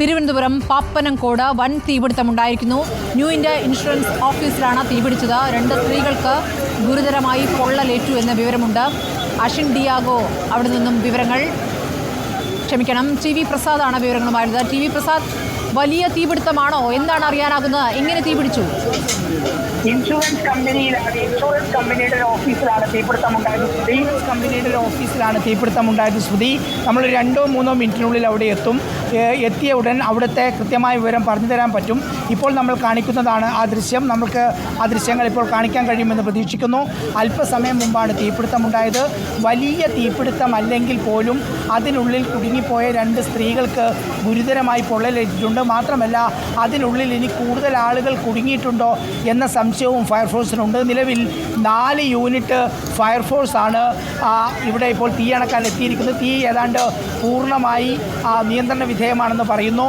തിരുവനന്തപുരം പാപ്പനംകോട് വൻ തീപിടുത്തമുണ്ടായിരിക്കുന്നു. New India insurance ഓഫീസിലാണ് തീപിടിച്ചത്. രണ്ട് സ്ത്രീകൾക്ക് ഗുരുതരമായി പൊള്ളലേറ്റു എന്ന വിവരമുണ്ട്. അഷിൻ ഡിയാഗോ അവിടെ നിന്നും വിവരങ്ങൾ ക്ഷമിക്കണം. ടി വി പ്രസാദാണ് വിവരങ്ങളുമായിരുന്നത്. ടി വി പ്രസാദ് വലിയ തീപിടുത്തമാണോ? എന്താണ് അറിയാനാകുന്നത്? എങ്ങനെ തീപിടിച്ചു? ഇൻഷുറൻസ് കമ്പനിയിൽ ഇൻഷുറൻസ് കമ്പനിയുടെ ഒരു ഓഫീസിലാണ് തീപിടുത്തം ഉണ്ടായത് ശ്രുതി കമ്പനിയുടെ ഒരു ഓഫീസിലാണ് തീപിടുത്തം ഉണ്ടായത് ശ്രുതി. നമ്മൾ രണ്ടോ മൂന്നോ മിനിറ്റിനുള്ളിൽ അവിടെ എത്തും. എത്തിയ ഉടൻ അവിടുത്തെ കൃത്യമായ വിവരം പറഞ്ഞു തരാൻ പറ്റും. ഇപ്പോൾ നമ്മൾ കാണിക്കുന്നതാണ് ആ ദൃശ്യം. നമുക്ക് ആ ദൃശ്യങ്ങൾ ഇപ്പോൾ കാണിക്കാൻ കഴിയുമെന്ന് പ്രതീക്ഷിക്കുന്നു. അല്പസമയം മുമ്പാണ് തീപിടുത്തം ഉണ്ടായത് വലിയ തീപിടുത്തം അല്ലെങ്കിൽ പോലും അതിനുള്ളിൽ കുടുങ്ങിപ്പോയ രണ്ട് സ്ത്രീകൾക്ക് ഗുരുതരമായി പൊള്ളലേറ്റിട്ടുണ്ട്. മാത്രമല്ല അതിനുള്ളിൽ ഇനി കൂടുതൽ ആളുകൾ കുടുങ്ങിയിട്ടുണ്ടോ എന്ന സംശയവും ഫയർഫോഴ്സിനുണ്ട് നിലവിൽ നാല് യൂണിറ്റ് ഫയർഫോഴ്സാണ് ഇവിടെ ഇപ്പോൾ തീ അണക്കാൻ എത്തിയിരിക്കുന്നത്. തീ ഏതാണ്ട് പൂർണമായി നിയന്ത്രണ വിധേയമാണെന്ന് പറയുന്നു.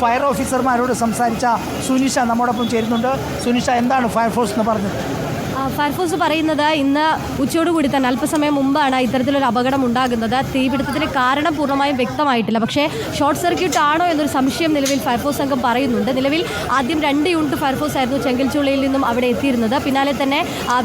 ഫയർ ഓഫീസർമാരോട് സംസാരിച്ച സുനിഷ നമ്മോടൊപ്പം ചേരുന്നുണ്ട്. സുനിഷ എന്താണ് ഫയർഫോഴ്സ് എന്ന് പറഞ്ഞത്? ഫയർഫോഴ്സ് പറയുന്നത് ഇന്ന് ഉച്ചയോടുകൂടി തന്നെ അല്പസമയം മുമ്പാണ് ഇത്തരത്തിലൊരു അപകടം ഉണ്ടാകുന്നത്. തീപിടുത്തത്തിന് കാരണം പൂർണമായും വ്യക്തമായിട്ടില്ല. പക്ഷേ ഷോർട്ട് സർക്യൂട്ട് ആണോ എന്നൊരു സംശയം നിലവിൽ ഫയർഫോഴ്സ് സംഘം പറയുന്നുണ്ട്. നിലവിൽ ആദ്യം രണ്ട് യൂണിറ്റ് ഫയർഫോഴ്സ് ആയിരുന്നു ചെങ്കൽച്ചുള്ളിയിൽ നിന്നും അവിടെ എത്തിയിരുന്നത്. പിന്നാലെ തന്നെ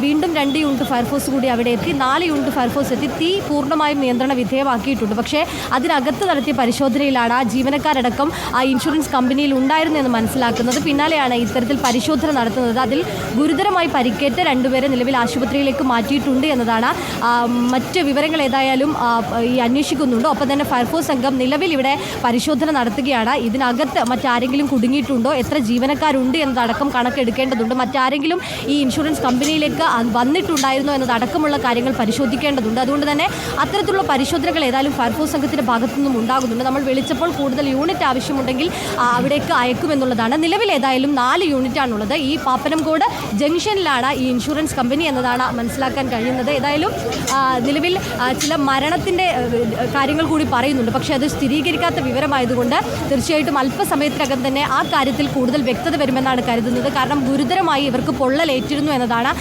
വീണ്ടും രണ്ട് യൂണിറ്റ് ഫയർഫോഴ്സ് കൂടി അവിടെ എത്തി. നാല് യൂണിറ്റ് ഫയർഫോഴ്സ് എത്തി. തീ പൂർണമായും നിയന്ത്രണ വിധേയമാക്കിയിട്ടുണ്ട്. പക്ഷേ അതിനകത്ത് നടത്തിയ പരിശോധനയിലാണ് ആ ജീവനക്കാരടക്കം ആ ഇൻഷുറൻസ് കമ്പനിയിൽ ഉണ്ടായിരുന്നു എന്ന് മനസ്സിലാക്കുന്നത്. പിന്നാലെയാണ് ഇത്തരത്തിൽ പരിശോധന നടത്തുന്നത്. അതിൽ ഗുരുതരമായി പരിക്കേറ്റ രണ്ടുപേരെ നിലവിൽ ആശുപത്രിയിലേക്ക് മാറ്റിയിട്ടുണ്ട് എന്നതാണ്. മറ്റ് വിവരങ്ങൾ ഏതായാലും ഈ അന്വേഷിക്കുന്നുണ്ട്. ഒപ്പം തന്നെ ഫയർഫോഴ്സ് സംഘം നിലവിൽ ഇവിടെ പരിശോധന നടത്തുകയാണ്. ഇതിനകത്ത് മറ്റാരെങ്കിലും കുടുങ്ങിയിട്ടുണ്ടോ? എത്ര ജീവനക്കാരുണ്ട് എന്നതടക്കം കണക്കെടുക്കേണ്ടതുണ്ട്. മറ്റാരെങ്കിലും ഈ ഇൻഷുറൻസ് കമ്പനിയിലേക്ക് വന്നിട്ടുണ്ടായിരുന്നോ എന്നതടക്കമുള്ള കാര്യങ്ങൾ പരിശോധിക്കേണ്ടതുണ്ട്. അതുകൊണ്ട് തന്നെ അത്തരത്തിലുള്ള പരിശോധനകൾ ഏതായാലും ഫയർഫോഴ്സ് സംഘത്തിന്റെ ഭാഗത്തു നിന്നും ഉണ്ടാകുന്നുണ്ട്. നമ്മൾ വിളിച്ചപ്പോൾ കൂടുതൽ യൂണിറ്റ് ആവശ്യമുണ്ടെങ്കിൽ അവിടേക്ക് അയക്കുമെന്നുള്ളതാണ്. നിലവിൽ ഏതായാലും നാല് യൂണിറ്റാണുള്ളത്. ഈ പാപ്പനംകോട് ജംഗ്ഷനിലാണ് ഈ ഇൻഷുറൻസ് കമ്പനി എന്നതാണ് മനസ്സിലാക്കാൻ കഴിയുന്നത്. ഏതായാലും നിലവിൽ ചില മരണത്തിന്റെ കാര്യങ്ങൾ കൂടി പറയുന്നുണ്ട്. പക്ഷേ അത് സ്ഥിരീകരിക്കാത്ത വിവരമായതുകൊണ്ട് തീർച്ചയായിട്ടും അല്പസമയത്തിനകം തന്നെ ആ കാര്യത്തിൽ കൂടുതൽ വ്യക്തത വരുമെന്നാണ് കരുതുന്നത്. കാരണം ഗുരുതരമായി ഇവർക്ക് പൊള്ളലേറ്റിരുന്നു എന്നതാണ്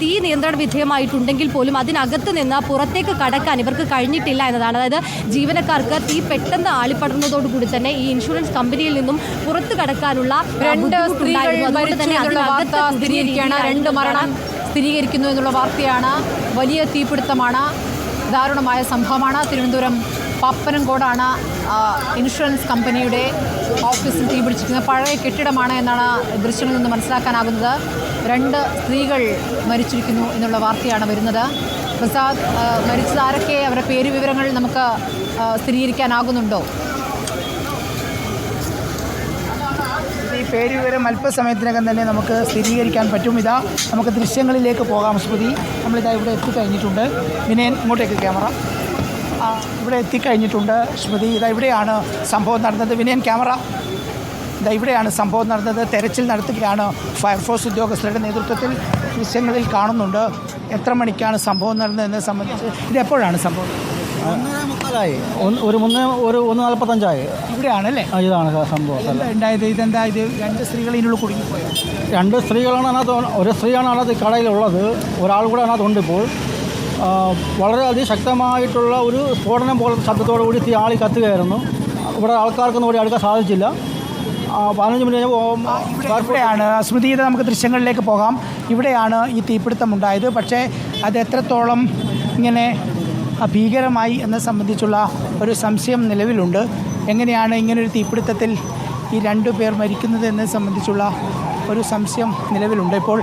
തീ നിയന്ത്രണ വിധേയമായിട്ടുണ്ടെങ്കിൽ പോലും അതിനകത്ത് നിന്ന് പുറത്തേക്ക് കടക്കാൻ ഇവർക്ക് കഴിഞ്ഞിട്ടില്ല എന്നതാണ്. അതായത് ജീവനക്കാർക്ക് തീ പെട്ടെന്ന് ആളിപ്പടർന്നതോടുകൂടി തന്നെ ഈ ഇൻഷുറൻസ് കമ്പനിയിൽ നിന്നും പുറത്തു കടക്കാനുള്ള രണ്ട് സ്ത്രീകൾ മരിച്ചു തന്നെ എന്നുള്ള വാർത്ത സ്ഥിരീകരിക്കുകയാണ്. രണ്ട് മരണം സ്ഥിരീകരിക്കുന്നു എന്നുള്ള വാർത്തയാണ്. വലിയ തീപിടുത്തമാണ്. ദാരുണമായ സംഭവമാണ്. തിരുവനന്തപുരം പപ്പനംകോടാണ് ഇൻഷുറൻസ് കമ്പനിയുടെ ഓഫീസിൽ തീപിടിച്ചിരിക്കുന്നത്. പഴയ കെട്ടിടമാണ് എന്നാണ് ദൃശ്യങ്ങളിൽ നിന്ന് മനസ്സിലാക്കാനാകുന്നത്. രണ്ട് സ്ത്രീകൾ മരിച്ചിരിക്കുന്നു എന്നുള്ള വാർത്തയാണ് വരുന്നത്. പ്രസാദ് മരിച്ചത് ആരൊക്കെ? അവരുടെ പേര് വിവരങ്ങൾ നമുക്ക് സ്ഥിരീകരിക്കാനാകുന്നുണ്ടോ? പേര് വിവരം അല്പസമയത്തിനകം തന്നെ നമുക്ക് സ്ഥിരീകരിക്കാൻ പറ്റും. ഇതാ നമുക്ക് ദൃശ്യങ്ങളിലേക്ക് പോകാം സ്മൃതി നമ്മളിതാ ഇവിടെ എത്തിക്കഴിഞ്ഞിട്ടുണ്ട്. വിനയൻ ഇങ്ങോട്ടേക്ക് ക്യാമറ. ഇവിടെ എത്തിക്കഴിഞ്ഞിട്ടുണ്ട് സ്മൃതി ഇതാ ഇവിടെയാണ് സംഭവം നടന്നത്. വിനയൻ ക്യാമറ. ഇതാ ഇവിടെയാണ് സംഭവം നടന്നത്. തെരച്ചിൽ നടത്തുകയാണ് ഫയർഫോഴ്സ് ഉദ്യോഗസ്ഥരുടെ നേതൃത്വത്തിൽ. ദൃശ്യങ്ങളിൽ കാണുന്നുണ്ട് എത്ര മണിക്കാണ് സംഭവം നടന്നതെന്ന് സംബന്ധിച്ച് ഇത് എപ്പോഴാണ് സംഭവം? ഒന്നര ഒരു മൂന്ന് ഒരു ഒന്ന് നാൽപ്പത്തഞ്ചായി ഇവിടെയാണ് അല്ലേ ആ, ഇതാണ് സംഭവം. എന്താ ഉണ്ടായത് ഇതെന്താ ഇത് രണ്ട് സ്ത്രീകൾ ഇതിനുള്ളിൽ കുടുങ്ങിപ്പോയോ? രണ്ട് സ്ത്രീകളാണ് അതിനകത്ത് ഒരു സ്ത്രീയാണ് അതിനകത്ത് കടയിലുള്ളത്. ഒരാൾ കൂടെ അതിനകത്തുണ്ട് ഇപ്പോൾ വളരെ വളരെയധികം ശക്തമായിട്ടുള്ള ഒരു സ്ഫോടനം പോലത്തെ ശബ്ദത്തോടു കൂടി തീ ആളി കത്തുകയായിരുന്നു. ഇവിടെ ആൾക്കാർക്കൊന്നും ഇവിടെ അടുക്കാൻ സാധിച്ചില്ല. ആ, പതിനഞ്ച് മിനിറ്റ് കഴിഞ്ഞപ്പോൾ ഇവിടെയാണ്. സ്മൃതിയുടെ നമുക്ക് ദൃശ്യങ്ങളിലേക്ക് പോകാം. ഇവിടെയാണ് ഈ തീപിടുത്തം ഉണ്ടായത്. പക്ഷേ അത് എത്രത്തോളം ഇങ്ങനെ ഭീകരമായി എന്നെ സംബന്ധിച്ചുള്ള ഒരു സംശയം നിലവിലുണ്ട്. എങ്ങനെയാണ് ഇങ്ങനൊരു തീപിടുത്തത്തിൽ ഈ രണ്ടു പേർ മരിക്കുന്നത് എന്നെ സംബന്ധിച്ചുള്ള ഒരു സംശയം നിലവിലുണ്ട്. ഇപ്പോൾ